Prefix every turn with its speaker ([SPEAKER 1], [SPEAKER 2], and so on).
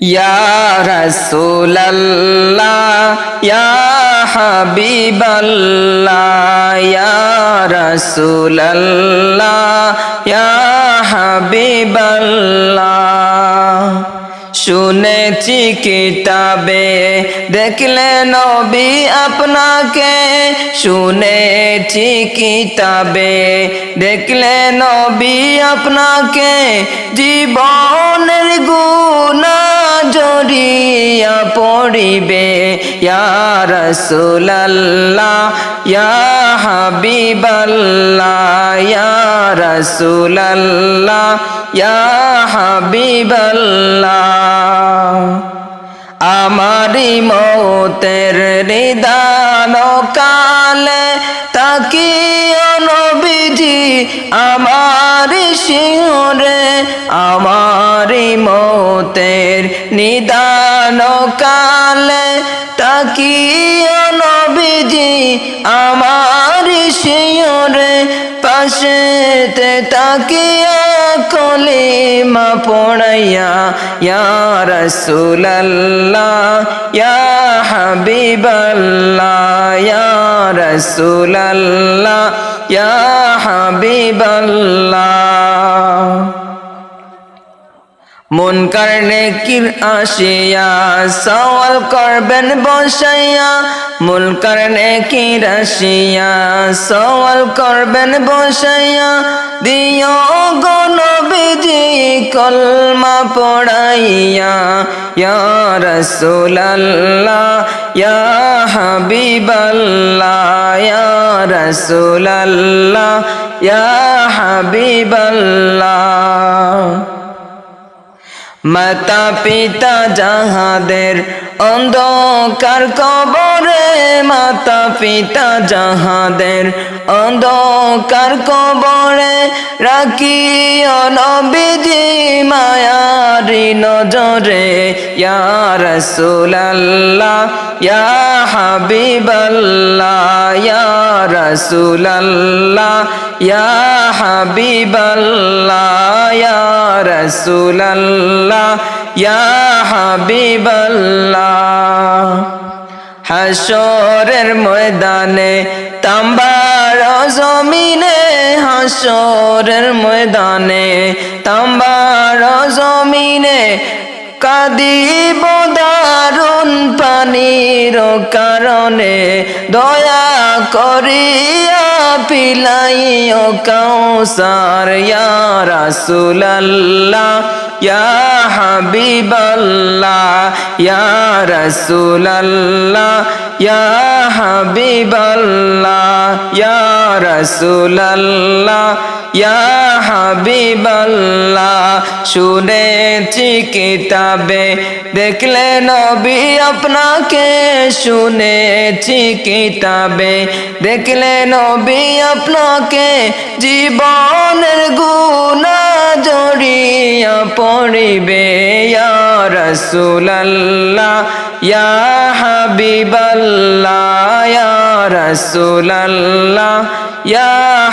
[SPEAKER 1] ইয়া রাসূলাল্লাহ ইয়া হাবিবাল্লাহ ইয়া রাসূলাল্লাহ ইয়া হাবিবাল্লাহ শুনেছি কিতাবে দেখলে নবী আপনাকে শুনেছি কিতাবে দেখলে নবী আপনাকে জীবনের গুণা জড়িয়া পড়িবে, ইয়া রাসূলাল্লাহ, ইয়া হাবিবাল্লাহ, ইয়া রাসূলাল্লাহ, ইয়া হাবিবাল্লাহ। আমারি মৌতের নিদান কালে তাকিও নবীজি আমার শিহরে আমার মৌতের নিদান কালে তাকিও নবীজি আমার শিহরে পাশেতে তাকিয়া কলিমা পড়াইয়া, ইয়া রাসূলাল্লাহ, ইয়া ইয়া হাবিবাল্লাহ। মুনকার নেকির আসিয়া, সওয়াল করবেন বসাইয়া। মুনকার নেকির আসিয়া, সওয়াল করবেন বসাইয়া। দিও গো নবীজি কলমা পড়াইয়া, ইয়া রাসূলাল্লাহ, ইয়া হাবিবাল্লাহ, ইয়া রাসূলাল্লাহ, ইয়া হাবিবাল্লাহ। মাতা পিতা যাহাদের অন্ধকার কবরে, মাতা পিতা যাহাদের অন্ধকার কবরে রাখি নবীজি মায়ারি নজরে, ইয়া রাসূলাল্লাহ, ইয়া হাবিবাল্লাহ, ইয়া রাসূলাল্লাহ, ইয়া হাবিবাল্লাহ রাসূলাল্লাহ, ইয়া হাসরের ময়দানে তাম্বার জমিনে হাসরের ময়দানে তাম্বার জমিনে কাদিব দারুণ পানির কারণে দয়া করিয়া পিলাইও কৌসার রসুল্লাহ ইয়া হাবিবাল্লাহ ইয়া রাসূলাল্লাহ ইয়া হাবিবাল্লাহ ইয়া রাসূলাল্লাহ। ইয়া হাবিবাল্লাহ, শুনেছি কিতাবে। দেখলে নবী আপনাকে শুনেছি কিতাবে। দেখলে নবী আপনাকে জীবনের গুণা জড়িয়া পড়িবে। ইয়া রাসূলাল্লাহ, ইয়া হাবিবাল্লাহ, ইয়া রাসূলাল্লাহ, ইয়া